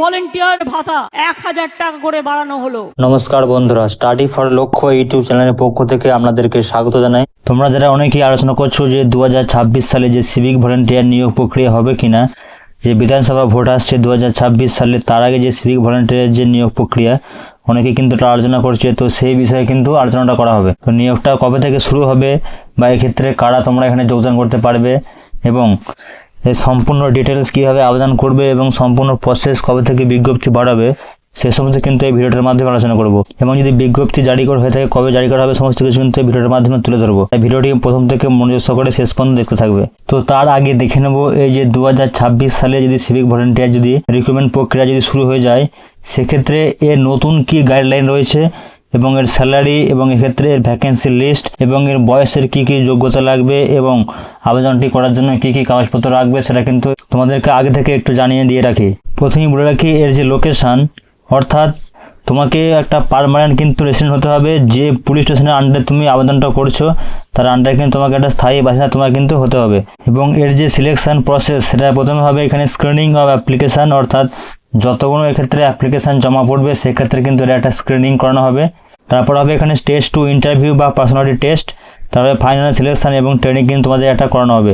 Volunteer ভাতা এক হাজার টাকা করে বাড়ানো হলো। নমস্কার বন্ধুরা স্টাডি ফর লক্ষ্য ইউটিউব চ্যানেলের পক্ষ থেকে আপনাদেরকে স্বাগত জানাই। তোমরা যারা অনেকেই আলোচনা করছ যে দু হাজার ছাব্বিশ সালে যে সিভিক ভলেন্টিয়ার নিয়োগ প্রক্রিয়া হবে কিনা, যে বিধানসভা ভোট আসছে দু হাজার ছাব্বিশ সালে, তার আগে যে সিভিক ভলেন্টিয়ারের যে নিয়োগ প্রক্রিয়া, অনেকে কিন্তু এটা আলোচনা করছে, তো সেই বিষয়ে কিন্তু আলোচনাটা করা হবে। তো নিয়োগটা কবে থেকে শুরু হবে বা এক্ষেত্রে কারা তোমরা এখানে যোগদান করতে পারবে এবং এই সম্পূর্ণ ডিটেলস কীভাবে আবেদন করবে এবং সম্পূর্ণ প্রসেস কবে থেকে বিজ্ঞপ্তি বাড়াবে, সে সমস্ত কিন্তু এই ভিডিওটার মাধ্যমে আলোচনা করব। এবং যদি বিজ্ঞপ্তি জারি করা হয়ে থাকে, কবে জারি করা হবে, সমস্ত কিছু কিন্তু এই ভিডিওটার মাধ্যমে তুলে ধরবো। তাই ভিডিওটি প্রথম থেকে মনোযোগ সহকারে শেষ পর্যন্ত দেখতে থাকবে। তো তার আগে দেখে নেব, এই যে দু হাজার ছাব্বিশ সালে যদি সিভিক ভলেন্টিয়ার যদি রিক্রুটমেন্ট প্রক্রিয়া যদি শুরু হয়ে যায়, সেক্ষেত্রে এর নতুন কি গাইডলাইন রয়েছে? এবং এর স্যালারি এবং এক্ষেত্রে এর ভ্যাকেন্সি লিস্ট এবং এর বয়সের কি কি যোগ্যতা লাগবে এবং আবেদনটি করার জন্য কি কি কাগজপত্র রাখবে সেটা কিন্তু তোমাদেরকে আগে থেকে একটু জানিয়ে দিয়ে রাখি। প্রথমেই বলে রাখি, এর যে লোকেশন অর্থাৎ তোমাকে একটা পারমানেন্ট কিন্তু রেসিডেন্ট হতে হবে। যে পুলিশ স্টেশনের আন্ডারে তুমি আবেদনটা করছ, তার আন্ডারে কিন্তু তোমাকে একটা স্থায়ী বাসিন্দা তোমার কিন্তু হতে হবে। এবং এর যে সিলেকশন প্রসেস সেটা প্রথমে হবে এখানে স্ক্রিনিং অফ অ্যাপ্লিকেশান অর্থাৎ যতগুলো এক্ষেত্রে অ্যাপ্লিকেশান জমা পড়বে, সেক্ষেত্রে কিন্তু এর একটা স্ক্রিনিং করানো হবে। তারপর হবে এখানে স্টেজ টু ইন্টারভিউ বা পার্সোনালিটি টেস্ট তারপরে ফাইনাল সিলেকশন এবং ট্রেনিং কিন্তু তোমাদের একটা করানো হবে।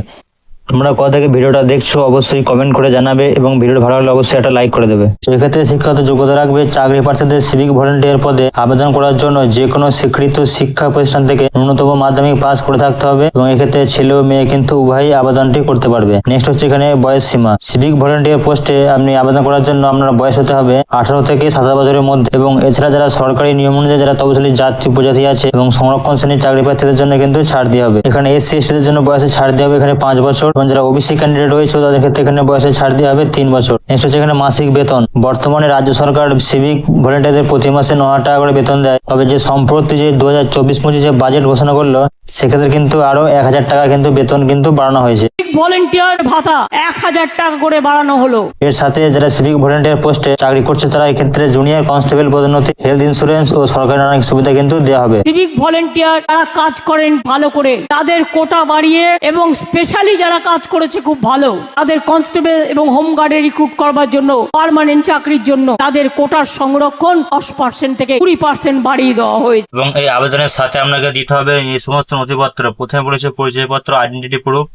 তোমরা কোথা থেকে ভিডিওটা দেখছ অবশ্যই কমেন্ট করে জানাবে এবং ভিডিওটা ভালো লাগলে অবশ্যই একটা লাইক করে দেবে। সেক্ষেত্রে শিক্ষাগত যোগ্যতা রাখবে, চাকরি প্রার্থীদের সিভিক ভলেন্টিয়ার পদে আবেদন করার জন্য যে কোনো স্বীকৃত শিক্ষা প্রতিষ্ঠান থেকে ন্যূনতম মাধ্যমিক পাস করে থাকতে হবে এবং এক্ষেত্রে ছেলে ও মেয়ে কিন্তু উভয়ই আবেদনটি করতে পারবে। নেক্সট হচ্ছে এখানে বয়স সীমা। সিভিক ভলেন্টিয়ার পোস্টে আপনি আবেদন করার জন্য আপনার বয়স হতে হবে আঠারো থেকে সাতাশ বছরের মধ্যে এবং এছাড়া যারা সরকারি নিয়ম অনুযায়ী যারা তপশিলি জাতি উপজাতি আছে এবং সংরক্ষণ শ্রেণির চাকরি প্রার্থীদের জন্য কিন্তু ছাড় দেওয়া হবে। এখানে এসসি এসটিদের জন্য বয়সে ছাড় দেওয়া হবে এখানে পাঁচ বছর। এবং যারা ওবিসি ক্যান্ডিডেট রয়েছে, তাদের ক্ষেত্রে এখানে বয়সে ছাড় দেওয়া হবে তিন বছর। নেক্সট হচ্ছে এখানে মাসিক বেতন। বর্তমানে রাজ্য সরকার সিভিক ভলেন্টিয়ারদের প্রতি মাসে ন টাকা করে বেতন দেয়। তবে যে সম্প্রতি যে দু হাজার চব্বিশ যে বাজেট ঘোষণা করল সেক্ষেত্রে কিন্তু আরও এক হাজার টাকা কিন্তু বেতন কিন্তু বাড়ানো হয়েছে। ভলেন্টিয়ার ভাতা এক হাজার টাকা করে বাড়ানো হলো। এর সাথে যারা সিভিক ভলেন্টিয়ার পোস্টে চাকরি করছে তারা এক্ষেত্রে জুনিয়র কনস্টেবল পদোন্নতি হেলথ ইন্স্যুরেন্স ও সরকারি নানা সুবিধা কিন্তু দেওয়া হবে। সিভিক ভলেন্টিয়ার যারা কাজ করেন ভালো করে তাদের কোটা বাড়িয়ে এবং স্পেশালি যারা কাজ করেছে খুব ভালো তাদের কনস্টেবল এবং হোমগার্ডে রিক্রুট করবার জন্য পার্মানেন্ট চাকরির জন্য তাদের কোটার সংরক্ষণ দশ পার্সেন্ট থেকে কুড়ি পার্সেন্ট বাড়িয়ে দেওয়া হয়েছে। এবং এই আবেদনের সাথে আপনাকে দিতে হবে এই সমস্ত নথিপত্র। প্রথমে বলেছে পরিচয়পত্র আইডেন্টিটি প্রুফ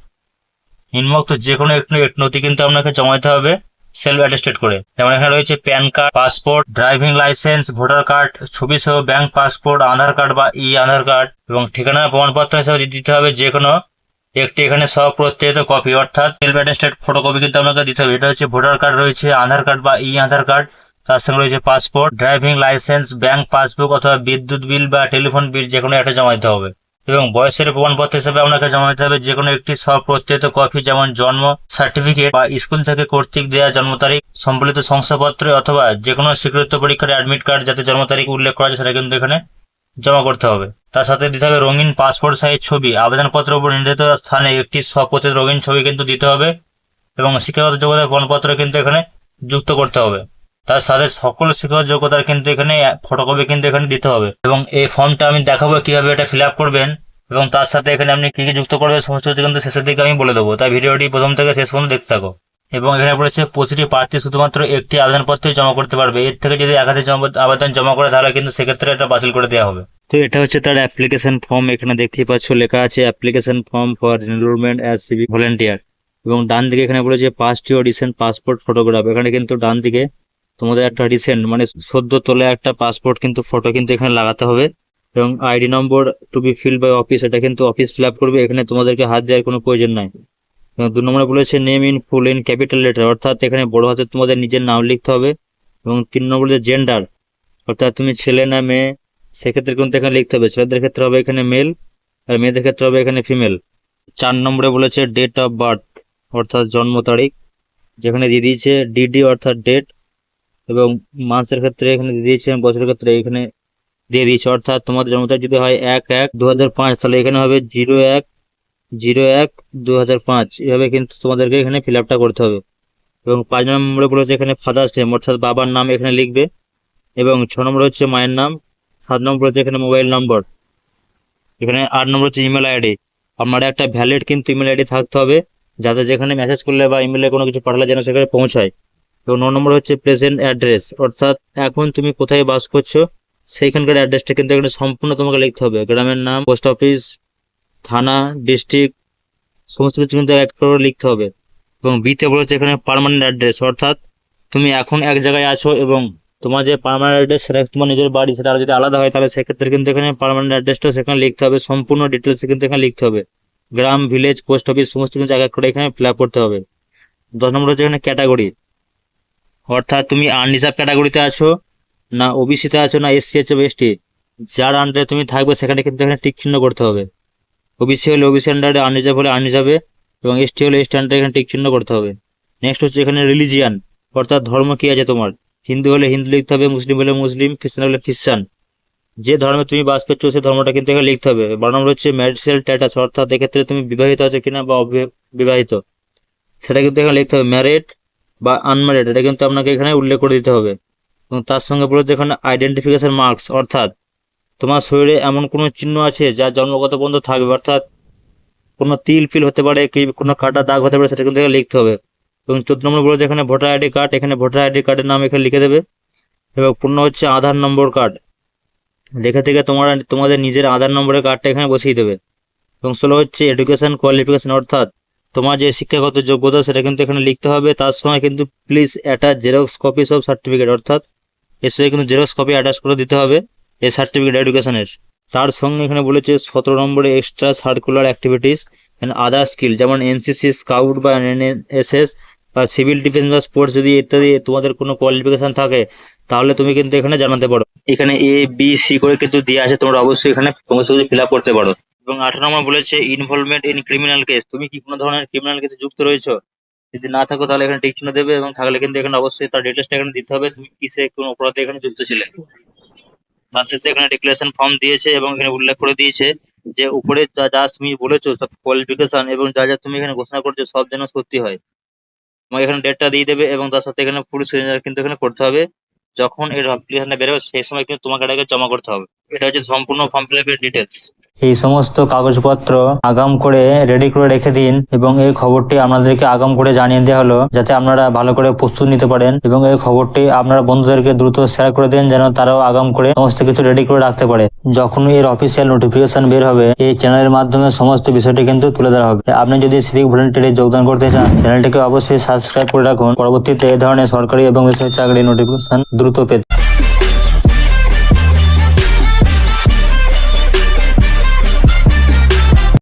নিম্নোক্ত যে কোনো একটি একটি নথি কিন্তু আপনাকে জমা দিতে হবে সেলফ অ্যাটেস্টেড করে। যেমন এখানে রয়েছে PAN card, passport, driving licence, voter card, ছবি সহ ব্যাংক পাসপোর্ট, আধার কার্ড বা ই আধার কার্ড এবং ঠিকানার প্রমাণপত্র হিসেবে দিতে হবে যে কোনো একটি এখানে স্বপ্রত্যয়িত কপি অর্থাৎ সেলফ অ্যাটেস্টেড ফটোকপি কিন্তু আপনাকে দিতে হবে। এটা হচ্ছে ভোটার কার্ড রয়েছে, আধার কার্ড বা ই আধার কার্ড। তার সঙ্গে রয়েছে passport, driving licence, bank passbook অথবা বিদ্যুৎ বিল বা টেলিফোন বিল যে কোনো একটা জমা দিতে হবে। এবং বয়সের প্রমাণপত্র হিসেবে আপনাকে জমা দিতে হবে, যে কোনো একটি স্বপ্রত্যয়িত কপি, যেমন জন্ম সার্টিফিকেট বা স্কুল থেকে কর্তৃক দেওয়া জন্ম তারিখ, সম্বলিত শংসাপত্র অথবা যে কোনো স্বীকৃত পরীক্ষার অ্যাডমিট কার্ড যাতে জন্ম তারিখ উল্লেখ করা যায়, সেটা কিন্তু এখানে জমা করতে হবে। তার সাথে দিতে হবে রঙিন পাসপোর্ট সাইজ ছবি। আবেদনপত্র উপর নির্ধারিত স্থানে একটি স্বপ্রত্যেক রঙিন ছবি কিন্তু দিতে হবে এবং শিক্ষাগত যোগ্যতার প্রমাণপত্র কিন্তু এখানে যুক্ত করতে হবে। তার সাথে সকল শিক্ষাগত যোগ্যতার কিন্তু এখানে ফটোকপি কিন্তু এখানে দিতে হবে। এবং এই ফর্মটা আমি দেখাবো কীভাবে এটা ফিল করবেন এবং তার সাথে এখানে আপনি কি কি যুক্ত করবেন সমস্ত কিছু কিন্তু শেষের দিকে আমি বলে দেবো। তাই ভিডিওটি প্রথম থেকে শেষ পর্যন্ত দেখতে থাকো। এবং এখানে বলেছে প্রতিটি প্রার্থী শুধুমাত্র একটি আবেদনপত্রই জমা করতে পারবে। এর থেকে যদি একাধিক আবেদন জমা করে, তাহলে কিন্তু সেক্ষেত্রে এটা বাতিল করে দেওয়া হবে। তো এটা হচ্ছে তার অ্যাপ্লিকেশন ফর্ম এখানে দেখতেই পাচ্ছ লেখা আছে application form for enrolment as civic volunteer এবং ডান দিকে এখানে বলেছে paste your recent passport photograph এখানে কিন্তু ডান দিকে তোমাদের একটা রিসেন্ট মানে সদ্য তোলে একটা পাসপোর্ট কিন্তু ফটো কিন্তু এখানে লাগাতে হবে। এবং ID number to be fill by office এটা কিন্তু অফিস ফিল আপ করবে, এখানে তোমাদেরকে হাত দেওয়ার কোনো প্রয়োজন নাই। এবং দু নম্বরে বলেছে name in full in capital letter অর্থাৎ এখানে বড় হাতে তোমাদের নিজের নাম লিখতে হবে। এবং তিন নম্বর নম্বরে জেন্ডার অর্থাৎ তুমি ছেলে না মেয়ে, সেক্ষেত্রে কিন্তু এখানে লিখতে হবে। ছেলেদের ক্ষেত্রে হবে এখানে মেল আর মেয়েদের ক্ষেত্রে হবে এখানে ফিমেল চার নম্বরে বলেছে ডেট অফ বার্থ অর্থাৎ জন্ম তারিখ, যেখানে দিয়ে দিয়েছে ডিডি অর্থাৎ ডেট এবং মাসের ক্ষেত্রে এখানে দিয়ে দিয়েছে বছরের ক্ষেত্রে এখানে দিয়ে দিয়েছে। অর্থাৎ তোমাদের জন্ম তারিখ যদি হয় এক এক দু তাহলে এখানে হবে জিরো এক জিরো এক দু এভাবে কিন্তু তোমাদেরকে এখানে ফিল করতে হবে। এবং পাঁচ নম্বরে বলেছে এখানে ফাদার্স নেম অর্থাৎ বাবার নাম এখানে লিখবে। এবং ছ নম্বর হচ্ছে মায়ের নাম, সাত নম্বর হচ্ছে এখানে মোবাইল নম্বর। এখানে আট নম্বর হচ্ছে ইমেল আইডি। আপনার একটা ভ্যালিড কিন্তু ইমেল আইডি থাকতে হবে, যাতে যেখানে মেসেজ করলে বা ইমেলে কোনো কিছু পাঠালে যেন সেখানে পৌঁছায়। এবং ন নম্বর হচ্ছে প্রেজেন্ট অ্যাড্রেস অর্থাৎ এখন তুমি কোথায় বাস করছ, সেইখানকার অ্যাড্রেসটা কিন্তু এখানে সম্পূর্ণ তোমাকে লিখতে হবে। গ্রামের নাম পোস্ট অফিস থানা ডিস্ট্রিক্ট সমস্ত কিছু কিন্তু এক করে লিখতে হবে। এবং বিতে বলেছে এখানে পার্মানেন্ট অ্যাড্রেস অর্থাৎ তুমি এখন এক জায়গায় আছো এবং তোমার যে পার্মানেন্ট অ্যাড্রেস সেটা তোমার নিজের বাড়ি, সেটা যদি আলাদা হয়, তাহলে সেক্ষেত্রে কিন্তু এখানে পারমানেন্ট অ্যাড্রেসটাও সেখানে লিখতে হবে। সম্পূর্ণ ডিটেলস কিন্তু এখানে লিখতে হবে। গ্রাম ভিলেজ পোস্ট অফিস সমস্ত কিছু জায়গা করে এখানে ফিল করতে হবে। দশ নম্বর হচ্ছে এখানে ক্যাটাগরি অর্থাৎ তুমি আনরিজার্ভ ক্যাটাগরিতে আছো, না ওবিসিতে আছো, না এসসি আছে এসটি যার আন্ডারে তুমি থাকবে, সেখানে কিন্তু এখানে টিক চিহ্ন করতে হবে। ওবিসি হলে ওবিসি আন্ডারে আনরিজার্ভ হলে আনরিজার্ভে এবং এসটি হলে এসটি আন্ডারে এখানে টিক চিহ্ন করতে হবে। নেক্সট হচ্ছে এখানে রিলিজিয়ান অর্থাৎ ধর্ম কি আছে তোমার? হিন্দু হলে হিন্দু লিখতে হবে, মুসলিম হলে মুসলিম, খ্রিস্টান হলে খ্রিস্টান। যে ধর্মে তুমি বাস করছ সেই ধর্মটা কিন্তু এখানে লিখতে হবে। বারো নম্বর হচ্ছে ম্যারিটাল স্ট্যাটাস অর্থাৎ এক্ষেত্রে তুমি বিবাহিত আছো কিনা বা অবিবাহিত সেটা কিন্তু এখানে লিখতে হবে ম্যারিড বা আনম্যারিড এটা কিন্তু আপনাকে এখানে উল্লেখ করে দিতে হবে। এবং তার সঙ্গে বলেছে এখানে আইডেন্টিফিকেশন মার্কস অর্থাৎ তোমার শরীরে এমন কোনো চিহ্ন আছে যা জন্মগত পর্যন্ত থাকবে, অর্থাৎ কোনো তিল ফিল হতে পারে কি কোনো কাটা দাগ হতে পারে সেটা কিন্তু লিখতে হবে। এবং চোদ্দ নম্বর বলেছে এখানে ভোটার আইডি কার্ড এখানে ভোটার আইডি কার্ডের নাম এখানে লিখে দেবে। এবং পূর্ণ হচ্ছে আধার নম্বর কার্ড দেখে থেকে তোমার, তোমাদের নিজের আধার নম্বরের কার্ডটা এখানে বসিয়ে দেবে। এবং ষোলো হচ্ছে এডুকেশন কোয়ালিফিকেশন অর্থাৎ তোমার যে শিক্ষাগত যোগ্যতা সেটা কিন্তু এখানে লিখতে হবে। তার সময় কিন্তু প্লিজ অ্যাটাচ জেরক্স কপি সব সার্টিফিকেট অর্থাৎ এর সঙ্গে কিন্তু জেরক্স কপি অ্যাটাচ করে দিতে হবে এই সার্টিফিকেট এডুকেশনের তার সঙ্গে এখানে বলেছে সতেরো নম্বরে extra curricular activities and other skill যেমন এনসিসি স্কাউট বা এনএসএস বা সিভিল ডিফেন্স বা স্পোর্টস যদি ইত্যাদি তোমাদের কোনো কোয়ালিফিকেশন থাকে, তাহলে তুমি কিন্তু এখানে জানাতে পারো। এখানে এ বি সি করে কিন্তু দিয়ে আছে, তোমরা অবশ্যই এখানে সমস্ত কিছু ফিল আপ করতে পারো। এবং আঠারো নম্বর বলেছে ইনভলভমেন্ট ইন ক্রিমিনাল কেস তুমি কি কোনো ধরনের ক্রিমিনাল কেসে যুক্ত রয়েছো? যদি না থাকো তাহলে এখানে টিক দেবে এবং থাকলে কিন্তু এখানে অবশ্যই তার ডিটেলসটা এখানে দিতে হবে। তুমি কিসে, কোন অপরাধে এখানে যুক্ত ছিলে? শেষে এখানে ডিক্লারেশন ফর্ম দিয়েছে এবং এখানে উল্লেখ করে দিয়েছে যে, উপরে যা যা তুমি বলেছ সব কোয়ালিফিকেশন এবং যা যা তুমি এখানে ঘোষণা করছ, সব যেন সত্যি হয়। তোমাকে এখানে ডেটটা দিয়ে দেবে এবং তার সাথে এখানে পুরো সিগনেচার কিন্তু এখানে করতে হবে। যখন এর অ্যাপ্লিকেশনটা বেরোবে, সেই সময় কিন্তু তোমাকে এটাকে জমা করতে হবে। এটা হচ্ছে সম্পূর্ণ ফর্ম ফিল আপের ডিটেলস এই সমস্ত কাগজপত্র আগাম করে রেডি করে রেখে দিন এবং এই খবরটি আপনাদেরকে আগাম করে জানিয়ে দেওয়া হলো, যাতে আপনারা ভালো করে প্রস্তুত নিতে পারেন এবং এই খবরটি আপনারা বন্ধুদেরকে দ্রুত শেয়ার করে দিন যেন তারাও আগাম করে সমস্ত কিছু রেডি করে রাখতে পারে। যখন এর অফিসিয়াল নোটিফিকেশন বের হবে, এই চ্যানেলের মাধ্যমে সমস্ত বিষয়টি কিন্তু তুলে ধরা হবে। আপনি যদি সিভিক ভলেন্টিয়ারে যোগদান করতে চান চ্যানেলটিকে অবশ্যই সাবস্ক্রাইব করে রাখুন। পরবর্তীতে এই ধরনের সরকারি এবং বেসরকারি চাকরির নোটিফিকেশন দ্রুত পেতে।